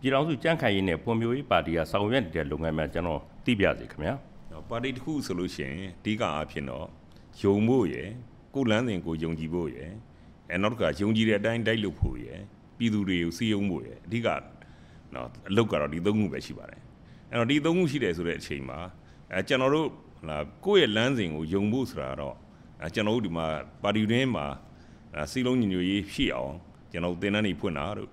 ပြည်ထောင်စုကြံ့ခိုင်ရေးနဲ့ဖွံ့ဖြိုးရေးပါတီကဆောင်ရွက်နေတဲ့လုပ်ငန်းများကျွန်တော်သိပြစေခင်ဗျာပါတီတစ်ခုဆိုလို့ရှိရင်အဓိကအားဖြင့်တော့ယုံဖို့ရယ်ကိုယ်လန်းစဉ်ကိုယုံကြည်ဖို့ရယ်အဲနောက်တစ်ခါယုံကြည်တဲ့အတိုင်းတိုက်လို့ဖို့ရယ်ပြည်သူတွေကိုစီယုံဖို့ရယ်အဓိကနော်အလုပ်ကတော့ဒီသုံးခုပဲရှိပါတယ်အဲ့တော့ဒီသုံးခုရှိတယ်ဆိုတဲ့အချိန်မှာအဲကျွန်တော်တို့လာကိုယ့်ရဲ့လမ်းစဉ်ကိုယုံဖို့ဆိုတာတော့အဲကျွန်တော်တို့ဒီမှာပါတီတွင်းမှာစီလုံးညီညွတ်ရေးဖြစ်အောင်ကျွန်တော်တို့သင်တန်းတွေဖွင့်တာတို့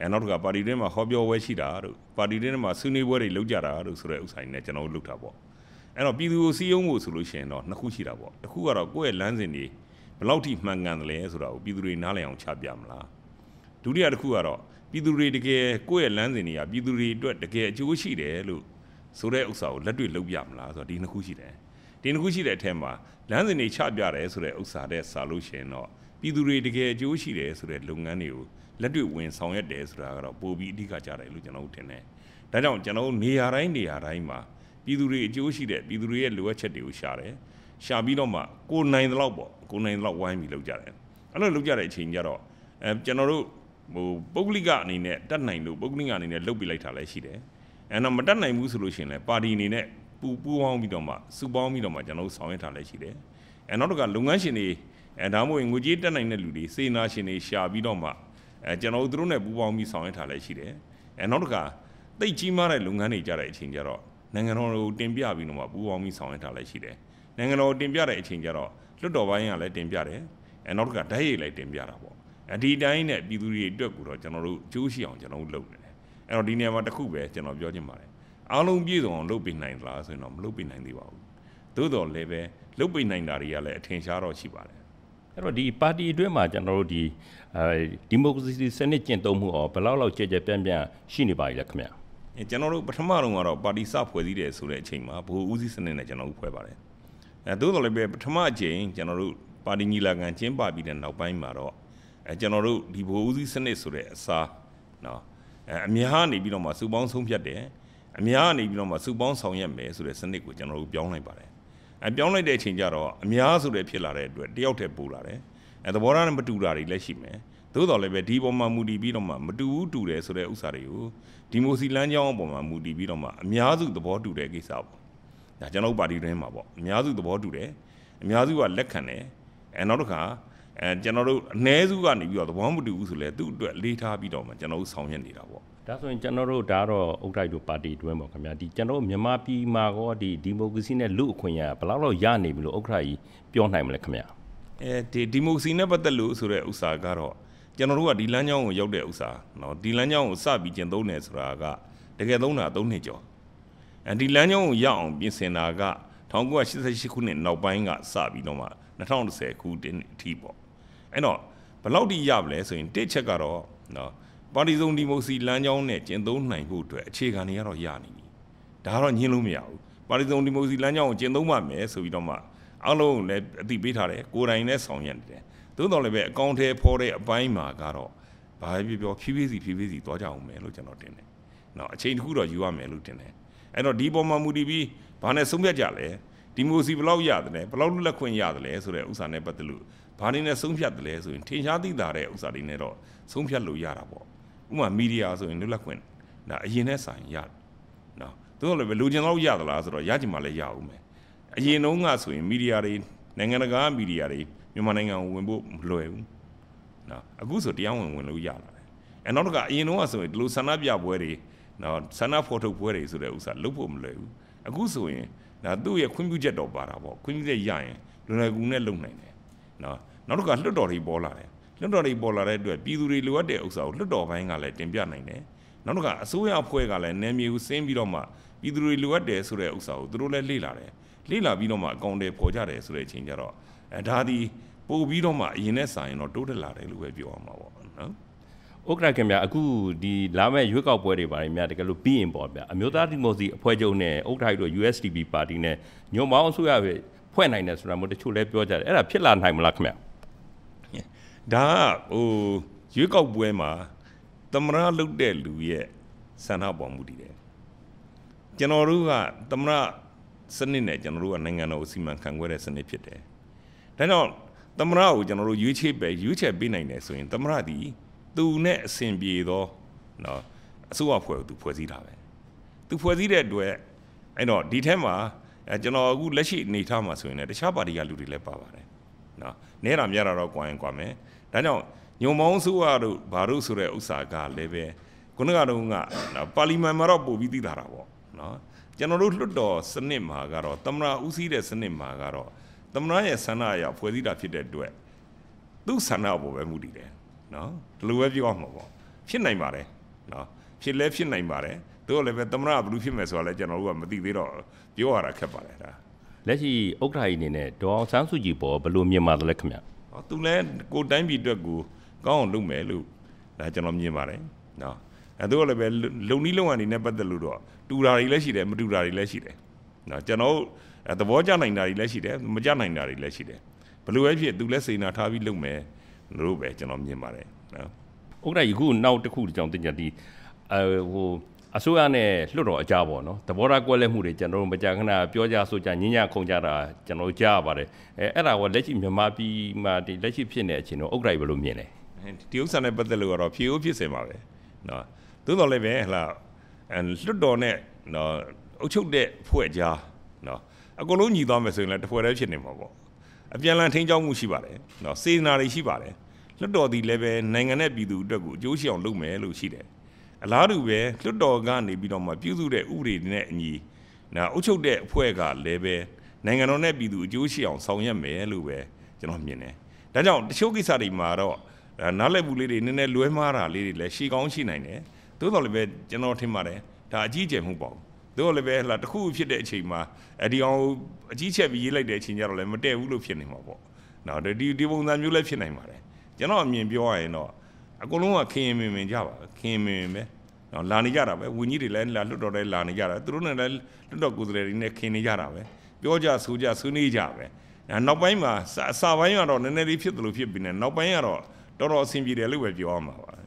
အဲနောက်တစ်ခါပါတီတွင်းမှာဟောပြောပွဲရှိတာတို့ပါတီတွင်းမှာဆွေးနွေးပွဲတွေလုပ်ကြတာတို့ဆိုတဲ့ဥစ္စာတွေနဲ့ကျွန်တော်တို့လုပ်တာပေါ့အဲ့တော့ပြည်သူကိုစီယုံဖို့ဆိုလို့ရှိရင်တော့နှစ်ခုရှိတာပေါ့တစ်ခုကတော့ကိုယ့်ရဲ့လမ်းစဉ်တွေဘယ်လောက်ထိမှန်ကန်တယ်လဲဆိုတာကိုပြည်သူတွေနားလည်အောင်ချပြမလားဒုတိယတစ်ခုကတော့ပြည်သူတွေတကယ်ကိုယ့်ရဲ့လမ်းစဉ်တွေကပြည်သူတွေအတွက်တကယ်အကျိုးရှိတယ်လို့ဆိုတဲ့ဥစ္စာကိုလက်တွေ့လုပ်ပြမလားဆိုတော့ဒီနှစ်ခုရှိတယ် ဒီနှစ်ခုရှိတဲ့အထက်မှာလမ်းစဉ်တွေချပြတယ်ဆိုတဲ့ဥစ္စာတဲ့စာလို့ရှိရင်တော့ပြည်သူတွေတကယ်အကျိုးရှိတယ်ဆိုတဲ့လုပ်ငန်းတွေကိုလက်တွေ့ဝင်ဆောင်ရွက်တယ်ဆိုတာကတော့ပိုပြီးအဓိကကြတယ်လို့ကျွန်တော်တို့ထင်တယ်ဒါကြောင့်ကျွန်တော်တို့နေရာတိုင်းနေရာတိုင်းမှာပြည်သူတွေအကျိုးရှိတဲ့ပြည်သူတွေရဲ့လိုအပ်ချက်တွေကိုရှာတယ်ရှာပြီးတော့မှကိုနိုင်တဲ့လောက်ပေါ့ကိုနိုင်တဲ့လောက်ဝိုင်းပြီးလုပ်ကြတယ်အဲ့လိုလုပ်ကြတဲ့အချိန်ကျတော့အဲကျွန်တော်တို့ဟိုပုဂ္ဂလိကအနေနဲ့တတ်နိုင်လို့ပုဂ္ဂလိကအနေနဲ့လုပ်ပြလိုက်တာလည်းရှိတယ်အဲတော့မတတ်နိုင်ဘူးဆိုလို့ရှိရင်လည်းပါတီအနေနဲ့ ပူပူပေါင်းပြီးတော့မှစုပေါင်းပြီးတော့မှကျွန်တော်တို့ဆောင်ရွက်တာလည်းရှိတယ်အဲနောက်တစ်ခါလုပ်ငန်းရှင်တွေအဲဒါမှမဟုတ်ငွေကြေးတက်နိုင်တဲ့လူတွေစေနာရှင်တွေရှာပြီးတော့မှအဲကျွန်တော်တို့တို့နဲ့ပူပေါင်းပြီးဆောင်ရွက်တာလည်းရှိတယ်အဲနောက်တစ်ခါတိတ်ကြီးမားတဲ့လုပ်ငန်းတွေကြတဲ့အချိန်ကျတော့နိုင်ငံတော်ကိုတင်ပြပြီးတော့မှပူပေါင်းပြီးဆောင်ရွက်တာလည်းရှိတယ်နိုင်ငံတော်တင်ပြတဲ့အချိန်ကျတော့လွတ်တော်ပိုင်းကလည်းတင်ပြတယ်အဲနောက်တစ်ခါဓာတ်ရိုက်လည်းတင်ပြတာပေါ့အဒီတိုင်းနဲ့ပြည်သူတွေအတွက်ကိုတော့ကျွန်တော်တို့ကြိုးရှိအောင်ကျွန်တော်တို့လုပ်နေတယ်အဲ့တော့ဒီနေရာမှာတစ်ခုပဲကျွန်တော်ပြောချင်ပါတယ် အားလုံးပြည့်စုံအောင်လုပ်ပေးနိုင်သလားဆိုရင်တော့မလုပ်ပေးနိုင်သေးပါဘူးသို့တော်လည်းပဲလုပ်ပေးနိုင်တာတွေကလည်းအထင်ရှားတော့ရှိပါတယ်အဲ့တော့ဒီပါတီအတွင်းမှာကျွန်တော်တို့ဒီအဲဒီမိုကရေစီစနစ်ကျင့်သုံးမှုအောင်ဘယ်လောက်လောက်ကြဲကြဲပြန့်ပြန့်ရှိနေပါလိမ့်လဲခင်ဗျာကျွန်တော်တို့ပထမတော့ကတော့ပါတီစဖွဲ့စည်းတယ်ဆိုတဲ့အချိန်မှာဘိုလ်ဦးစီးစနစ်နဲ့ကျွန်တော်တို့ဖွဲ့ပါတယ်အဲသို့တော်လည်းပဲပထမအချိန်ကျွန်တော်တို့ပါတီညီလာခံကျင်းပပြီးတဲ့နောက်ပိုင်းမှာတော့အဲကျွန်တော်တို့ဒီဘိုလ်ဦးစီးစနစ်ဆိုတဲ့အစားနော်အဲအများနေပြီးတော့မှစုပေါင်းဆုံးဖြတ်တယ် အများနေပြီးတော့မှစုပေါင်းဆောင်ရွက်မယ်ဆိုတဲ့စနစ်ကိုကျွန်တော်တို့ပြောင်းလိုက်ပါတယ်အဲပြောင်းလိုက်တဲ့အချိန်ကျတော့အများဆိုတဲ့ဖြစ်လာတဲ့အတွက်တယောက်တည်းပို့လာတယ်အဲသဘောထားနဲ့မတူတာတွေလည်းရှိမယ်သို့တော်လည်းပဲဒီပေါ်မှာမူတည်ပြီးတော့မှမတူဘူးတူတယ်ဆိုတဲ့ဥစ္စာတွေကိုဒီမိုစီလန်းကြောင်းအပေါ်မှာမူတည်ပြီးတော့မှအများစုသဘောတူတဲ့ကိစ္စပေါ့ဒါကျွန်တော်ပါတီတွင်းမှာပေါ့အများစုသဘောတူတယ်အများစုကလက်ခံတယ်အဲနောက်တစ်ခါ အဲကျွန်တော်တို့အ ਨੇ စုကနေပြီးတော့သဘောမတူဘူးဆိုလဲသူ့အတွက်လေးထားပြီးတော့မှကျွန်တော်တို့ဆောင်ရွက်နေတာပေါ့ဒါဆိုရင်ကျွန်တော်တို့ဒါတော့အုတ်တိုက်တို့ပါတီတွင်းပေါ့ခင်ဗျာဒီကျွန်တော်တို့မြန်မာပြည်မှာကောဒီဒီမိုကရေစီနဲ့လူအခွင့်အရေးဘယ်လောက်လောက်ရနေပြီလို့ဥက္ကဋ္ဌကြီးပြောနိုင်မလဲခင်ဗျာအဲဒီဒီမိုကရေစီနဲ့ပတ်သက်လို့ဆိုတဲ့ဥစ္စာကတော့ကျွန်တော်တို့ကဒီလမ်းကြောင်းကိုရောက်တဲ့ဥစ္စာเนาะဒီလမ်းကြောင်းကိုစပြီးကျင့်သုံးတယ်ဆိုတာကတကယ်သုံးတာ၃နှစ်ကျော်အဲဒီလမ်းကြောင်းကိုရအောင်ပြင်ဆင်တာက1988ခုနှစ်နောက်ပိုင်းကစပြီးတော့မှ2010ခုတင်အထိပေါ့ အဲ့တော့ဘယ်လောက်ထိရပလဲဆိုရင်တစ်ချက်ကတော့နော်ပါတီစုံဒီမိုစီလမ်းကြောင်းနဲ့ကျင့်သုံးနိုင်ဖို့အတွက်အခြေခံတွေကတော့ရနေပြီဒါကတော့ညှင်းလို့မရဘူးပါတီစုံဒီမိုစီလမ်းကြောင်းကိုကျင့်သုံးမှမယ်ဆိုပြီးတော့မှအားလုံးလည်းအသိပေးထားတယ်ကိုယ်တိုင်လည်းဆောင်ရွက်နေတယ်သို့တော်လည်းပဲအကောင့်ထဲဖော်တဲ့အပိုင်းမှာကတော့ဘာပဲပြောဖြည်းဖြည်းစီဖြည်းဖြည်းစီသွားကြအောင်မယ်လို့ကျွန်တော်တင်တယ်နော်အချိန်တစ်ခုတော့ယူရမယ်လို့တင်တယ်အဲ့တော့ဒီပေါ်မှာမူတည်ပြီးဘာနဲ့ဆုံးဖြတ်ကြလဲ ဒီမိုစီဘယ်လောက်ရတယ်လဲဘယ်လောက်လက်ခွင့်ရတယ်လဲဆိုတဲ့ဥစ္စာနဲ့ပတ်သက်လို့ဘာနေနဲ့ဆုံးဖြတ်တယ်လဲဆိုရင်ထင်ရှားသိတာတဲ့ဥစ္စာတွေနဲ့တော့ဆုံးဖြတ်လို့ရတာပေါ့ဥပမာမီဒီယာဆိုရင်လွတ်လပ်ခွင့်ဒါအရင်နဲ့ဆိုင်ရနော်သို့တော်လည်းပဲလူကျင်တော့ရသလားဆိုတော့ရချင်မှလည်းရအောင်မယ်အရင်တုန်းကဆိုရင်မီဒီယာတွေနိုင်ငံတကာမီဒီယာတွေမြန်မာနိုင်ငံကိုဝင်ဖို့မလွယ်ဘူးနော်အခုဆိုတရားဝင်ဝင်လို့ရလာတယ်အဲနောက်တစ်ခါအရင်တုန်းကဆိုရင်ဒီလိုဆန္ဒပြပွဲတွေနော်ဆန္ဒဖော်ထုတ်ပွဲတွေဆိုတဲ့ဥစ္စာလုပ်ဖို့မလွယ်ဘူး အခုဆိုရင်ဒါသူ့ရဲ့ခွင့်ပြုချက်တော့ပါတာပေါ့ခွင့်ပြုချက်ရရင်လွယ်လွယ်ကူနဲ့လုပ်နိုင်တယ်နော်နောက်တစ်ခါလွှတ်တော်တွေပေါ်လာတယ်လွှတ်တော်တွေပေါ်လာတဲ့အတွက်ပြည်သူတွေလိုအပ်တဲ့ဥစ္စာကိုလွှတ်တော်ပိုင်းကလည်းတင်ပြနိုင်တယ်နောက်တစ်ခါအစိုးရအဖွဲ့ကလည်းနယ်မြေကိုစင်းပြီးတော့မှပြည်သူတွေလိုအပ်တယ်ဆိုတဲ့ဥစ္စာကိုသူတို့လည်းလေ့လာတယ်လေ့လာပြီးတော့မှအကောင့်တွေပေါ်ကြတယ်ဆိုတဲ့အချိန်ကျတော့အဲဒါဒီပို့ပြီးတော့မှအရင်နဲ့စာရင်တော့တိုးတက်လာတယ်လို့ပဲပြောရမှာပေါ့နော် ဥက္ကဋ္ဌခင်ဗျာအခုဒီလာမဲ့ရွေးကောက်ပွဲတွေပါတယ်မြတ်တကယ်လို့ပြီးရင်ပေါ့ဗျာအမျိုးသားဒီမိုစီအဖွဲ့ချုပ်နဲ့ဥက္ကဋ္ဌတို့ USDP ပါတီနဲ့ညွန်ပေါင်းအစိုးရပဲဖွဲ့နိုင်တယ်ဆိုတာမျိုးတချို့လည်းပြောကြတယ်အဲ့ဒါဖြစ်လာနိုင်မလားခင်ဗျာဒါဟိုရွေးကောက်ပွဲမှာသမရလုတ်တဲ့လူရဲ့ဆန္ဒပေါ်မှုတည်တယ်ကျွန်တော်တို့ကသမရစနစ်နဲ့ကျွန်တော်တို့ကနိုင်ငံတော်ကိုစီမံခန့်ခွဲတဲ့စနစ်ဖြစ်တယ်ဒါကြောင့်သမရကိုကျွန်တော်တို့ရွေးချယ်ပဲရွေးချယ်ပေးနိုင်တယ်ဆိုရင်သမရသည် သူနဲ့အစဉ်ပြေသောနော်အစိုးရဖွဲ့ကိုသူဖွဲ့စည်းတာပဲသူဖွဲ့စည်းတဲ့အတွက်အဲ့တော့ဒီထဲမှာအဲကျွန်တော်အခုလက်ရှိအနေထားမှာဆိုရင်လည်းတခြားပါတီကလူတွေလည်းပါပါတယ်နော်နဲတာများတာတော့ကွာရင်ကွာမယ်ဒါကြောင့်ညုံမောင်းစုရတို့ဘာတို့ဆိုတဲ့ဥစ္စာကလည်းပဲခုနကတော့ကပါလီမန်မှာတော့ပို့ပြီးသိတာတာပေါ့နော်ကျွန်တော်တို့လွတ်တော်စနစ်မှာကတော့တမနာဦးစီးတဲ့စနစ်မှာကတော့တမနာရဲ့ဆန္ဒအရဖွဲ့စည်းတာဖြစ်တဲ့အတွက်သူ့ဆန္ဒပေါ်ပဲမူတည်တယ် နော်ဒီလိုပဲပြောအောင်မှာပေါ့ဖြစ်နိုင်ပါတယ်နော်ဖြစ်လဲဖြစ်နိုင်ပါတယ်တို့လည်းပဲတမနာဘယ်လိုဖြစ်မယ်ဆိုတာလည်းကျွန်တော်တို့ကမသိသေးတော့ပြောရတာခက်ပါတယ်ဒါလက်ရှိဥက္ကဋ္ဌကြီးအနေနဲ့ဒေါ်အောင်ဆန်းစုကြည်ပေါ်ဘယ်လိုမြင်ပါတယ်လဲခင်ဗျဟောသူလည်းကိုယ်တိုင်းပြည်အတွက်ကိုကောင်းအောင်လုပ်မယ်လို့ဒါကျွန်တော်မြင်ပါတယ်နော်အဲတို့လည်းပဲလုံနီးလုံအနေနဲ့ပတ်သက်လို့တော့တူတာတွေလည်းရှိတယ်မတူတာတွေလည်းရှိတယ်နော်ကျွန်တော်တို့အဲသဘောကျနိုင်တာတွေလည်းရှိတယ်မကျနိုင်တာတွေလည်းရှိတယ်ဘယ်လိုပဲဖြစ်သူလည်းစေနာထားပြီးလုပ်မယ် လို့ပဲကျွန်တော်မြင်ပါတယ်နော်ဥက္ကဋ္ဌကြီးခုနောက်တစ်ခုကြောင့်တင်ကြဒီအဲဟိုအစိုးရနဲ့လွှတ်တော်အကြပေါ့နော်တဘောထားကွဲလဲမှုတွေကျွန်တော်တို့မကြာခဏပြောကြဆိုကြညဉ့်ညခုံကြတာကျွန်တော်တို့ကြားရပါတယ်အဲအဲ့ဒါကလက်ရှိမြန်မာပြည်မှာဒီလက်ရှိဖြစ်နေတဲ့အချိန်တော့ဥက္ကဋ္ဌကြီးဘယ်လိုမြင်လဲဒီဥစ္စာနဲ့ပတ်သက်လို့ကတော့ဖြေဦးဖြစ်စင်ပါပဲနော်သို့တော်လည်းပဲဟလာအဲလွတ်တော်နဲ့နော်အုပ်ချုပ်တဲ့ဖွဲ့ကြားနော်အကုန်လုံးညီသွားမယ်ဆိုရင်လည်းတစ်ဖွဲ့တည်းဖြစ်နေမှာပေါ့အပြန်အလှန်ထိန်းချောင်းမှုရှိပါတယ်နော်စေတနာတွေရှိပါတယ် လွတ်တော်ဒီလည်းပဲနိုင်ငံနဲ့ပြည်သူအတွက်ကိုအကျိုးရှိအောင်လုပ်မယ်လို့ရှိတယ်အလားတူပဲလွတ်တော်ကနေပြီးတော့မှပြုစုတဲ့ဥပဒေတွေနဲ့အညီနော်အုပ်ချုပ်တဲ့အဖွဲ့ကလည်းပဲနိုင်ငံတော်နဲ့ပြည်သူအကျိုးရှိအောင်ဆောင်ရွက်မယ်လို့ပဲကျွန်တော်မြင်တယ်ဒါကြောင့်တချို့ကိစ္စတွေမှာတော့ဒါနားလည်မှုလေးတွေနည်းနည်းလွဲမှားတာလေးတွေလည်းရှီကောင်းရှိနိုင်တယ်သို့တော်လည်းပဲကျွန်တော်ထင်ပါတယ်ဒါအကြီးကျယ်မှုပေါ့သို့တော်လည်းပဲဟလာတစ်ခုဖြစ်တဲ့အချိန်မှာအဒီအောင်အကြီးချက်ပြီးရေးလိုက်တဲ့အချိန်ကျတော့လည်းမတည့်ဘူးလို့ဖြစ်နေမှာပေါ့နော်ဒီဒီပုံစံမျိုးလည်းဖြစ်နိုင်ပါတယ် ကျွန်တော်အမြင်ပြောရရင်တော့အကုန်လုံးကခင်ရင်မင်မင်ကြပါခင်ရင်မင်မင်ပဲနော်လာနေကြတာပဲဝင်းကြီးတွေလည်းလာလွတ်တော်လည်းလာနေကြတာသူတို့နဲ့လည်းလွတ်တော်ကိုယ်စားလှယ်တွေနဲ့ခင်နေကြတာပဲပြောကြဆိုကြဆွေးနွေးကြပဲနောက်ပိုင်းမှာအစာပိုင်းကတော့နည်းနည်းလေးဖြစ်တယ်လို့ဖြစ်ပြီးနေနောက်ပိုင်းကတော့တော်တော်အဆင်ပြေတယ်လို့ပဲပြောရမှာပါ